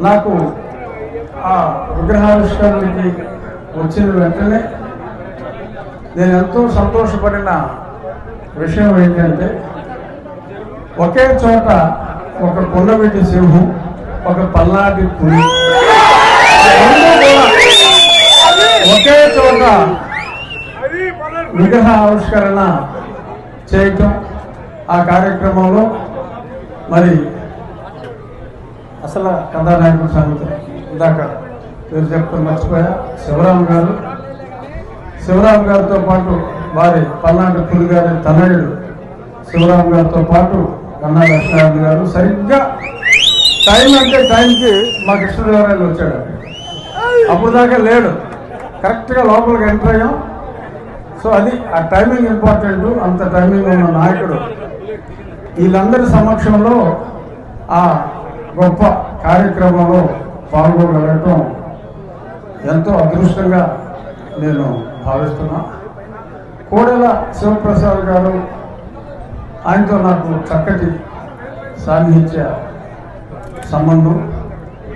నాకు ఆ విగ్రహావిష్కరణకి వచ్చిన వెంటనే నేను ఎంతో సంతోషపడిన విషయం ఏంటంటే ఒకే చోట ఒక కొండవీటి సింహం ఒక పల్నాటి పులి. ఒకే చోట విగ్రహ ఆవిష్కరణ చేయటం ఆ కార్యక్రమంలో మరి అసలు కందానాయకుడు సంగతి ఇందాక పేరు చెప్తాను మర్చిపోయా. శివరాం గారు. శివరాం గారితో పాటు వారి పల్నాటి పులి గారి తనయుడు శివరాం గారితో పాటు కన్నా లక్ష్మీనారాయణ గారు. సరిగ్గా టైం అంటే టైంకి మా కృష్ణదేవరాయలు వచ్చాడు. అప్పుడు దాకా లేడు. కరెక్ట్గా లోపలికి ఎంటర్ అయ్యాం. సో అది ఆ టైమింగ్ ఇంపార్టెంట్ అంత టైమింగ్ ఉన్న నాయకుడు. వీళ్ళందరి సమక్షంలో ఆ గొప్ప కార్యక్రమంలో పాల్గొనగలగటం ఎంతో అదృష్టంగా నేను భావిస్తున్నా. కోడెల శివప్రసాద్ గారు ఆయనతో నాకు చక్కటి సాన్నిహిత్య సంబంధం.